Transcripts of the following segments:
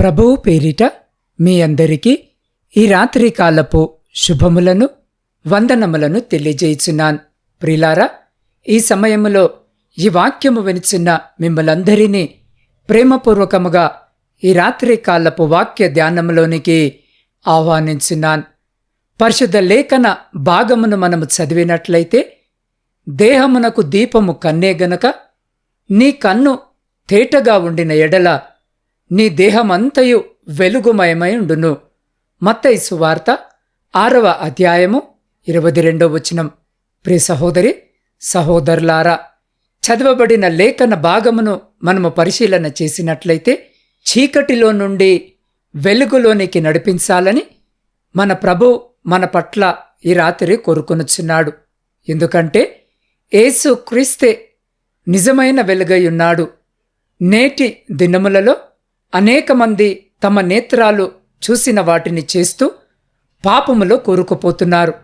ప్రభువు పేరిట మీ అందరికీ ఈ రాత్రి కాలపు శుభములను వందనములను తెలియజేయుచున్నాను. ప్రిలారా ఈ సమయములో ఈ వాక్యము వినిచున్న మిమ్మలందరినీ ప్రేమపూర్వకముగా ఈ రాత్రి కాలపు వాక్య ధ్యానములోనికి ఆహ్వానించున్నాను. పరిశుద్ధ లేఖన భాగమును మనము చదివినట్లయితే దేహమునకు దీపము కన్నే గనక నీ కన్ను తేటగా ఉండిన ఎడల నీ దేహమంతయు వెలుగుమయమై ఉండును. మత్తయి సువార్త ఆరవ అధ్యాయము ఇరవై రెండో వచనం. ప్రి సహోదరి సహోదరులారా చదవబడిన లేఖన భాగమును మనము పరిశీలన చేసినట్లయితే చీకటిలో నుండి వెలుగులోనికి నడిపించాలని మన ప్రభు మన పట్ల ఈ రాత్రి కోరుకొనుచున్నాడు. ఎందుకంటే ఏసు క్రీస్తే నిజమైన వెలుగై ఉన్నాడు. నేటి దినములలో అనేక మంది తమ నేత్రాలు చూసిన వాటిని చేస్తూ పాపములో కోరుకుపోతున్నారు.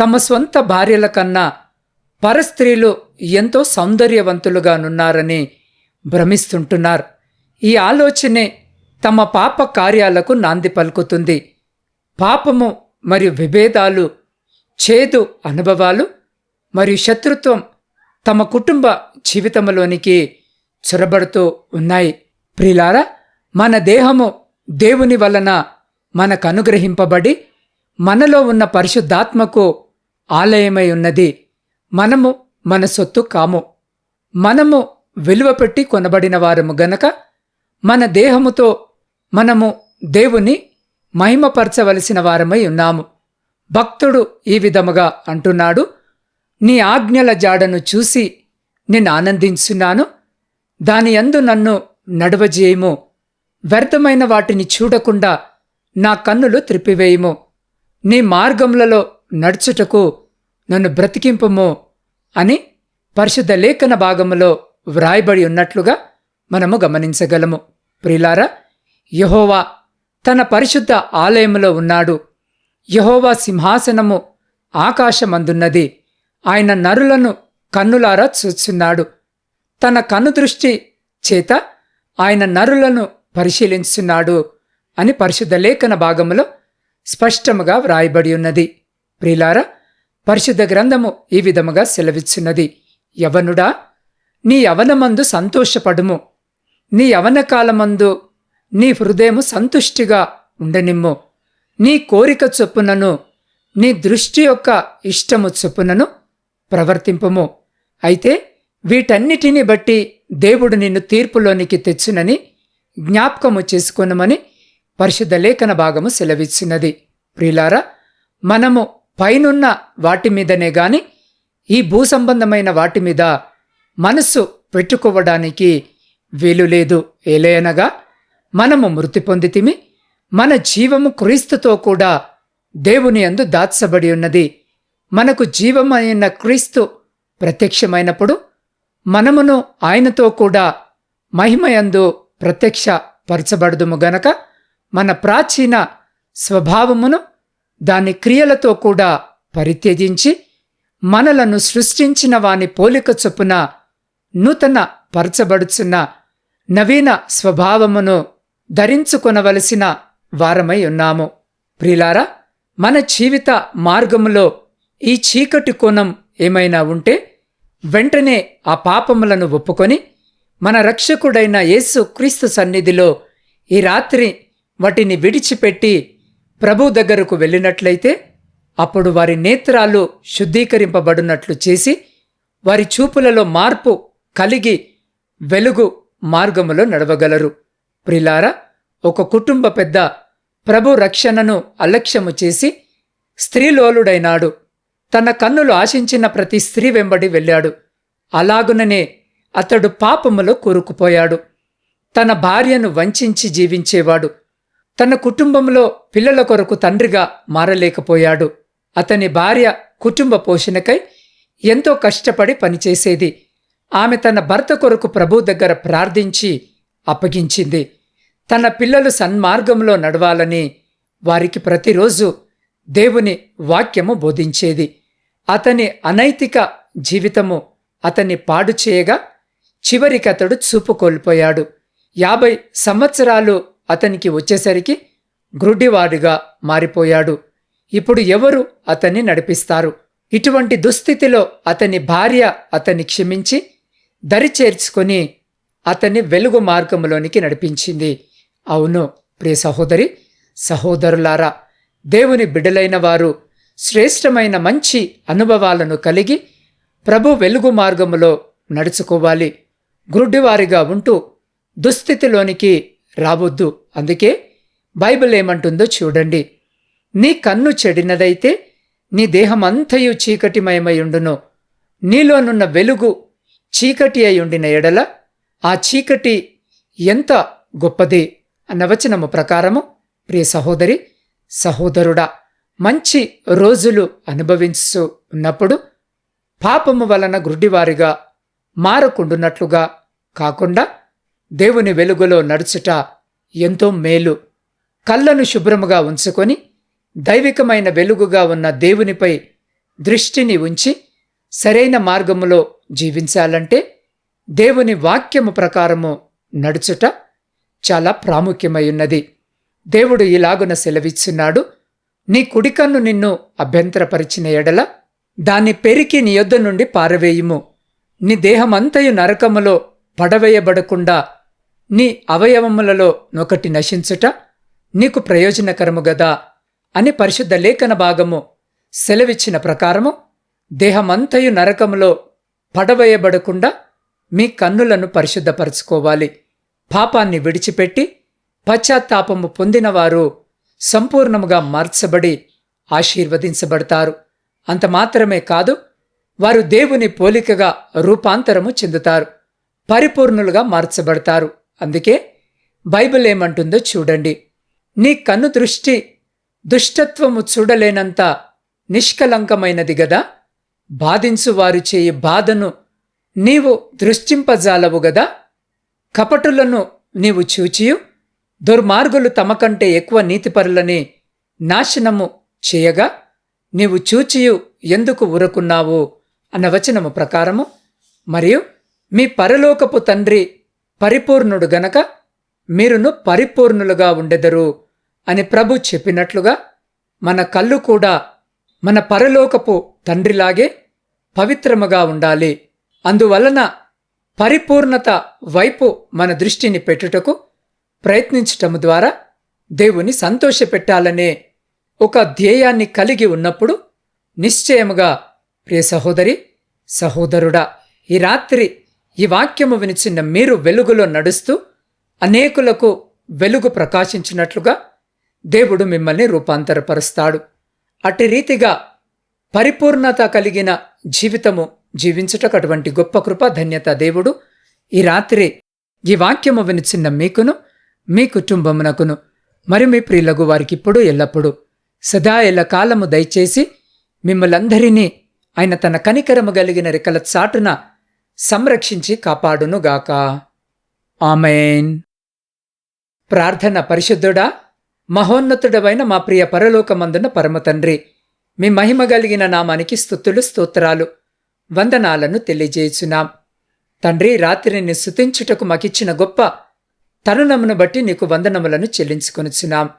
తమ స్వంత భార్యల కన్నా పరస్త్రీలు ఎంతో సౌందర్యవంతులుగానున్నారని భ్రమిస్తుంటున్నారు. ఈ ఆలోచనే తమ పాప కార్యాలకు నాంది పలుకుతుంది. పాపము మరియు విభేదాలు చేదు అనుభవాలు మరియు శత్రుత్వం తమ కుటుంబ జీవితంలోనికి చొరబడుతూ ఉన్నాయి. ప్రిలారా మన దేహము దేవుని వలన మనకు అనుగ్రహింపబడి మనలో ఉన్న పరిశుద్ధాత్మకు ఆలయమై ఉన్నది. మనము మన సొత్తు కాము. మనము విలువ పెట్టి కొనబడిన వారము గనక మన దేహముతో మనము దేవుని మహిమపరచవలసిన వారమై ఉన్నాము. భక్తుడు ఈ విధముగా అంటున్నాడు నీ ఆజ్ఞల జాడను చూసి నేను ఆనందించున్నాను. దాని యందు నన్ను నడవజేయము. వ్యర్థమైన వాటిని చూడకుండా నా కన్నులు త్రిప్పివేయుము. నీ మార్గములలో నడుచుటకు నన్ను బ్రతికింపుము అని పరిశుద్ధ లేఖన భాగములో వ్రాయబడి ఉన్నట్లుగా మనము గమనించగలము. ప్రిలారా యహోవా తన పరిశుద్ధ ఆలయములో ఉన్నాడు. యహోవా సింహాసనము ఆకాశమందున్నది. ఆయన నరులను కన్నులారా చూస్తున్నాడు. తన కన్ను దృష్టి చేత ఆయన నరులను పరిశీలించున్నాడు అని పరిశుద్ధ లేఖన భాగములో స్పష్టముగా వ్రాయబడి ఉన్నది. ప్రిలారా పరిశుద్ధ గ్రంథము ఈ విధముగా సెలవిచ్చున్నది. యవనుడా నీ యవనమందు సంతోషపడుము. నీ యవన కాలమందు నీ హృదయము సంతుష్టిగా ఉండనిమ్ము. నీ కోరిక చొప్పునను నీ దృష్టి యొక్క ఇష్టము చొప్పునను ప్రవర్తింపము. అయితే వీటన్నిటిని బట్టి దేవుడు నిన్ను తీర్పులోనికి తెచ్చునని జ్ఞాపకము చేసుకొనమని పరిశుద్ధ లేఖన భాగము సెలవిచ్చినది. ప్రిలారా మనము పైనున్న వాటి మీదనే గాని ఈ భూ సంబంధమైన వాటి మీద మనస్సు పెట్టుకోవడానికి వీలు లేదు. ఏలయనగా మనము మృతి పొందితిమి మన జీవము క్రీస్తుతో కూడా దేవుని అందు దాచబడి ఉన్నది. మనకు జీవమైన క్రీస్తు ప్రత్యక్షమైనప్పుడు మనమును ఆయనతో కూడా మహిమయందు ప్రత్యక్ష పరచబడదుము గనక మన ప్రాచీన స్వభావమును దాని క్రియలతో కూడా పరిత్యజించి మనలను సృష్టించిన వాని పోలిక చొప్పున నూతన పరచబడుచున్న నవీన స్వభావమును ధరించుకొనవలసిన వారమై ఉన్నాము. ప్రిలారా మన జీవిత మార్గములో ఈ చీకటి కోణం ఏమైనా ఉంటే వెంటనే ఆ పాపములను ఒప్పుకొని మన రక్షకుడైన యేసు క్రీస్తు సన్నిధిలో ఈ రాత్రి వాటిని విడిచిపెట్టి ప్రభు దగ్గరకు వెళ్ళినట్లయితే అప్పుడు వారి నేత్రాలు శుద్ధీకరింపబడినట్లు చేసి వారి చూపులలో మార్పు కలిగి వెలుగు మార్గములో నడవగలరు. ప్రిలారా ఒక కుటుంబ పెద్ద ప్రభు రక్షణను అలక్ష్యము చేసి స్త్రీలోలుడైనాడు. తన కన్నులు ఆశించిన ప్రతి స్త్రీ వెంబడి వెళ్ళాడు. అలాగుననే అతడు పాపములో కూరుకుపోయాడు. తన భార్యను వంచించి జీవించేవాడు. తన కుటుంబంలో పిల్లల కొరకు తండ్రిగా మారలేకపోయాడు. అతని భార్య కుటుంబ పోషణకై ఎంతో కష్టపడి పనిచేసేది. ఆమె తన భర్త కొరకు ప్రభు దగ్గర ప్రార్థించి అప్పగించింది. తన పిల్లలు సన్మార్గంలో నడవాలని వారికి ప్రతిరోజు దేవుని వాక్యము బోధించేది. అతని అనైతిక జీవితము అతన్ని పాడు చేయగా చివరికి అతడు చూపు కోల్పోయాడు. యాభై సంవత్సరాలు అతనికి వచ్చేసరికి గ్రుడ్డివాడిగా మారిపోయాడు. ఇప్పుడు ఎవరు అతన్ని నడిపిస్తారు? ఇటువంటి దుస్థితిలో అతని భార్య అతన్ని క్షమించి దరి చేర్చుకొని అతన్ని వెలుగు మార్గంలోనికి నడిపించింది. అవును ప్రియ సహోదరి సహోదరులారా దేవుని బిడ్డలైన వారు శ్రేష్టమైన మంచి అనుభవాలను కలిగి ప్రభు వెలుగు మార్గములో నడుచుకోవాలి. గ్రుడ్డివారిగా ఉంటూ దుస్థితిలోనికి రావద్దు. అందుకే బైబిల్ ఏమంటుందో చూడండి. నీ కన్ను చెడినదైతే నీ దేహమంతయు చీకటిమయమయుండును. నీలోనున్న వెలుగు చీకటి అయి ఎడల ఆ చీకటి ఎంత గొప్పది అన్న వచనము ప్రకారము ప్రియ సహోదరి సహోదరుడా మంచి రోజులు అనుభవించు ఉన్నప్పుడు పాపము వలన గ్రుడ్డివారిగా మారకుండునట్లుగా కాకుండా దేవుని వెలుగులో నడుచుట ఎంతో మేలు. కళ్ళను శుభ్రముగా ఉంచుకొని దైవికమైన వెలుగుగా ఉన్న దేవునిపై దృష్టిని ఉంచి సరైన మార్గములో జీవించాలంటే దేవుని వాక్యము ప్రకారము నడుచుట చాలా ప్రాముఖ్యమై ఉన్నది దేవుడు ఇలాగున సెలవిచ్చున్నాడు నీ కుడికన్ను నిన్ను అభ్యంతరపరిచిన ఎడల దాన్ని పెరికి నీ యొద్ద నుండి పారవేయుము. నీ దేహమంతయు నరకములో పడవేయబడకుండా నీ అవయవములలో నొకటి నశించుట నీకు ప్రయోజనకరము గదా అని పరిశుద్ధ లేఖన భాగము సెలవిచ్చిన ప్రకారము దేహమంతయు నరకములో పడవేయబడకుండా మీ కన్నులను పరిశుద్ధపరచుకోవాలి. పాపాన్ని విడిచిపెట్టి పశ్చాత్తాపము పొందినవారు సంపూర్ణముగా మార్చబడి ఆశీర్వదించబడతారు. అంత మాత్రమే కాదు వారు దేవుని పోలికగా రూపాంతరము చెందుతారు పరిపూర్ణులుగా మార్చబడతారు. అందుకే బైబిల్ ఏమంటుందో చూడండి. నీ కన్ను దృష్టి దుష్టత్వము చూడలేనంత నిష్కలంకమైనది గదా? బాధించు వారు చేయి బాధను నీవు దృష్టింపజాలవు గదా? కపటులను నీవు చూచియు దుర్మార్గులు తమ కంటే ఎక్కువ నీతిపరులని నాశనము చేయగా నీవు చూచియు ఎందుకు ఉరకున్నావు అన్న వచనము ప్రకారము మరియు మీ పరలోకపు తండ్రి పరిపూర్ణుడు గనక మీరును పరిపూర్ణులుగా ఉండెదరు అని ప్రభు చెప్పినట్లుగా మన కళ్ళు కూడా మన పరలోకపు తండ్రిలాగే పవిత్రముగా ఉండాలి. అందువలన పరిపూర్ణత వైపు మన దృష్టిని పెట్టుటకు ప్రయత్నించటము ద్వారా దేవుని సంతోషపెట్టాలనే ఒక ధ్యేయాన్ని కలిగి ఉన్నప్పుడు నిశ్చయముగా ప్రియ సహోదరి సహోదరుడా ఈ రాత్రి ఈ వాక్యము వినిచిన్న మీరు వెలుగులో నడుస్తూ అనేకులకు వెలుగు ప్రకాశించినట్లుగా దేవుడు మిమ్మల్ని రూపాంతరపరుస్తాడు. అట్టి రీతిగా పరిపూర్ణత కలిగిన జీవితము జీవించుటకు అటువంటి గొప్ప కృప ధన్యత దేవుడు ఈ రాత్రి ఈ వాక్యము వినిచిన్న మీకును మీ కుటుంబమునకును మరి మీ ప్రియులకు వారికిప్పుడు ఎల్లప్పుడూ సదా ఎల్ల కాలము దయచేసి మిమ్మలందరినీ ఆయన తన కనికరము కలిగిన రెక్కల చాటున సంరక్షించి కాపాడునుగాక. ఆమెన్. ప్రార్థన పరిశుద్ధుడా మహోన్నతుడవైన మా ప్రియ పరలోకమందున పరమతండ్రి మీ మహిమ కలిగిన నామానికి స్థుతులు స్తోత్రాలు వందనాలను తెలియజేయుచున్నాం. తండ్రి రాత్రిని స్థుతించుటకు మాకిచ్చిన గొప్ప తరుణమును బట్టి నీకు వందనములను చెల్లించుకొనుచున్నాం.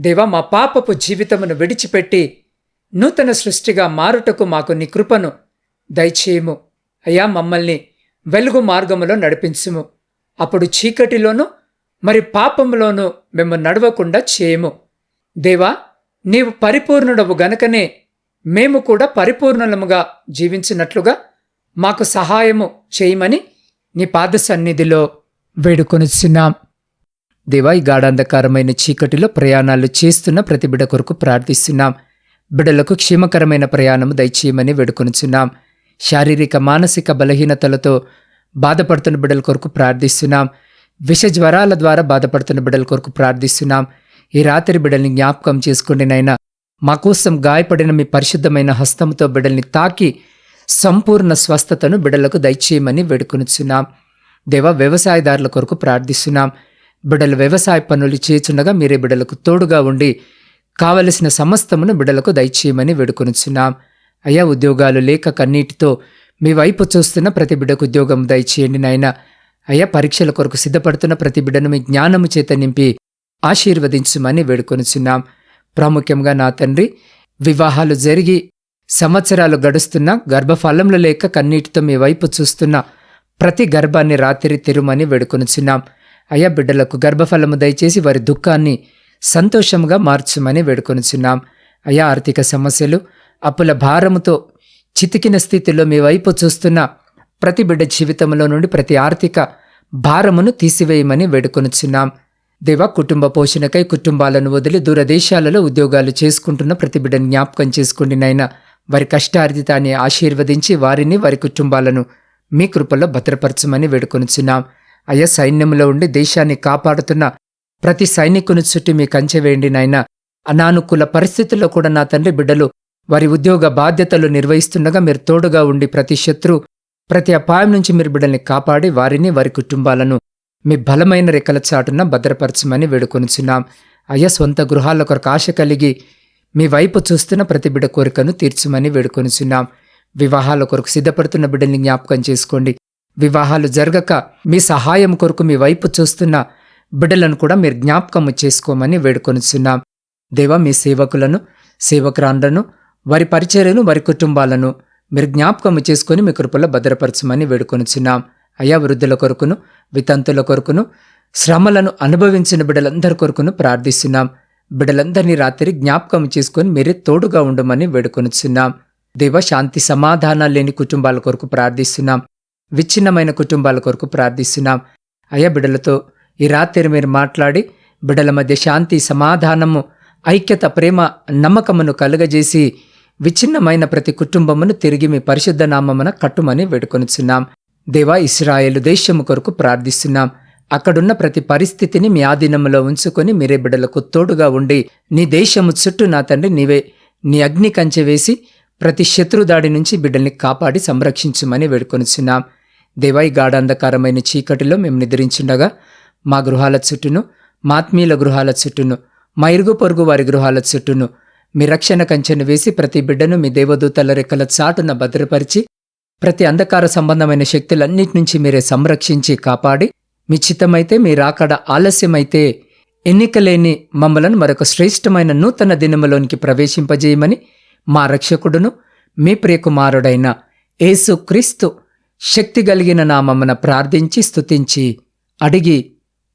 దేవా మా పాపపు జీవితమును విడిచిపెట్టి నూతన సృష్టిగా మారుటకు మాకు నీ కృపను దయచేయము. అయ్యా మమ్మల్ని వెలుగు మార్గములో నడిపించుము. అప్పుడు చీకటిలోనూ మరి పాపములోనూ మేము నడవకుండా చేయము. దేవా నీవు పరిపూర్ణుడవు గనకనే మేము కూడా పరిపూర్ణలముగా జీవించినట్లుగా మాకు సహాయము చేయమని నీ పాద సన్నిధిలో వేడుకొనిచున్నాం. దేవా ఈ గాఢాంధకారమైన చీకటిలో ప్రయాణాలు చేస్తున్న ప్రతిబిడ కొరకు ప్రార్థిస్తున్నాం. బిడలకు క్షేమకరమైన ప్రయాణము దయచేయమని వేడుకొనిచున్నాం. శారీరక మానసిక బలహీనతలతో బాధపడుతున్న బిడ్డల కొరకు ప్రార్థిస్తున్నాం. విష జ్వరాల ద్వారా బాధపడుతున్న బిడ్డల కొరకు ప్రార్థిస్తున్నాం. ఈ రాత్రి బిడ్డల్ని జ్ఞాపకం చేసుకోండి నైనా మా కోసం గాయపడిన మీ పరిశుద్ధమైన హస్తంతో బిడ్డల్ని తాకి సంపూర్ణ స్వస్థతను బిడ్డలకు దయచేయమని వేడుకొనిచున్నాం. దేవ వ్యవసాయదారుల కొరకు ప్రార్థిస్తున్నాం. బిడ్డలు వ్యవసాయ పనులు చేచుండగా మీరే బిడ్డలకు తోడుగా ఉండి కావలసిన సమస్తమును బిడ్డలకు దయచేయమని వేడుకొనిచున్నాం. అయ్యా ఉద్యోగాలు లేక కన్నీటితో మీ వైపు చూస్తున్న ప్రతి బిడ్డకు ఉద్యోగం దయచేయండి నాయన. అయ్యా పరీక్షల కొరకు సిద్ధపడుతున్న ప్రతి బిడ్డను మీ జ్ఞానము చేత నింపి ఆశీర్వదించుమని వేడుకొనుచున్నాం. ప్రాముఖ్యంగా నా తండ్రి వివాహాలు జరిగి సంవత్సరాలు గడుస్తున్న గర్భఫలంలో లేక కన్నీటితో మీ వైపు చూస్తున్న ప్రతి గర్భాన్ని రాత్రి తెరుమని వేడుకొనుచున్నాం. అయ్యా బిడ్డలకు గర్భఫలము దయచేసి వారి దుఃఖాన్ని సంతోషంగా మార్చుమని వేడుకొనిచున్నాం. అయా ఆర్థిక సమస్యలు అప్పుల భారముతో చితికిన స్థితిలో మీ వైపు చూస్తున్న ప్రతి బిడ్డ జీవితంలో నుండి ప్రతి ఆర్థిక భారమును తీసివేయమని వేడుకొనుచున్నాం. దేవ కుటుంబ పోషణకై కుటుంబాలను వదిలి దూరదేశాలలో ఉద్యోగాలు చేసుకుంటున్న ప్రతి బిడ్డను జ్ఞాపకం చేసుకోండి నాయన. వారి కష్టార్జితాన్ని ఆశీర్వదించి వారిని వారి కుటుంబాలను మీ కృపలో భద్రపరచమని వేడుకొనుచున్నాం. అయ్యా సైన్యంలో ఉండి దేశాన్ని కాపాడుతున్న ప్రతి సైనికుని చుట్టూ మీ కంచె వేయండి నాయన. అనానుకూల పరిస్థితుల్లో కూడా నా తండ్రి బిడ్డలు వారి ఉద్యోగ బాధ్యతలు నిర్వహిస్తుండగా మీరు తోడుగా ఉండి ప్రతి శత్రు ప్రతి అపాయం నుంచి మీరు బిడ్డల్ని కాపాడి వారిని వారి కుటుంబాలను మీ బలమైన రెక్కల చాటున భద్రపరచమని వేడుకొనుచున్నాం. అయ్యా సొంత గృహాల కొరకు ఆశ కలిగి మీ వైపు చూస్తున్న ప్రతి బిడ్డ కోరికను తీర్చమని వేడుకొనుచున్నాం. వివాహాల కొరకు సిద్ధపడుతున్న బిడ్డల్ని జ్ఞాపకం చేసుకోండి. వివాహాలు జరగక మీ సహాయం కొరకు మీ వైపు చూస్తున్న బిడ్డలను కూడా మీరు జ్ఞాపకము చేసుకోమని వేడుకొనిచున్నాం. దేవ మీ సేవకులను సేవకురాండ్లను వారి పరిచర్యను వారి కుటుంబాలను మీరు జ్ఞాపకము చేసుకొని మీ కృపలో భద్రపరచమని వేడుకొనిచున్నాం. అయా వృద్ధుల కొరకును వితంతుల కొరకును శ్రమలను అనుభవించిన బిడ్డలందరి కొరకును ప్రార్థిస్తున్నాం. బిడ్డలందరినీ రాత్రి జ్ఞాపకం చేసుకొని మీరే తోడుగా ఉండమని వేడుకొనిచున్నాం. దేవ శాంతి సమాధానాలు లేని కుటుంబాల కొరకు ప్రార్థిస్తున్నాం. విచ్ఛిన్నమైన కుటుంబాల కొరకు ప్రార్థిస్తున్నాం. అయా బిడ్డలతో ఈ రాత్రి మీరు మాట్లాడి బిడ్డల మధ్య శాంతి సమాధానము ఐక్యత ప్రేమ నమ్మకమును కలుగజేసి విచ్ఛిన్నమైన ప్రతి కుటుంబమును తిరిగి మీ పరిశుద్ధ నామమున కట్టుమని వేడుకొనిచున్నాం. దేవా ఇస్రాయేలు దేశము కొరకు ప్రార్థిస్తున్నాం. అక్కడున్న ప్రతి పరిస్థితిని మీ ఆధీనంలో ఉంచుకొని మీరే బిడ్డలకు తోడుగా ఉండి నీ దేశము చుట్టూ నా తండ్రి నీవే నీ అగ్ని కంచె వేసి ప్రతి శత్రుదాడి నుంచి బిడ్డల్ని కాపాడి సంరక్షించమని వేడుకొనిచున్నాం. దేవా ఈ గాఢాంధకారమైన చీకటిలో మేము నిద్రించుండగా మా గృహాల చుట్టూను మాత్మీయుల గృహాల చుట్టూను మా ఇరుగు పొరుగు వారి గృహాల చుట్టూను. మీ రక్షణ కంచెను వేసి ప్రతి బిడ్డను మీ దేవదూతల రెక్కల చాటున భద్రపరిచి ప్రతి అంధకార సంబంధమైన శక్తులన్నిటి నుంచి మీరే సంరక్షించి కాపాడి మీ చిత్తమైతే మీ రాకడ ఆలస్యమైతే ఎన్నికలేని మమ్మలను మరొక శ్రేష్టమైన నూతన దినములోనికి ప్రవేశింపజేయమని మా రక్షకుడును మీ ప్రియకుమారుడైన యేసు క్రీస్తు శక్తి కలిగిన నామమున ప్రార్థించి స్తుతించి అడిగి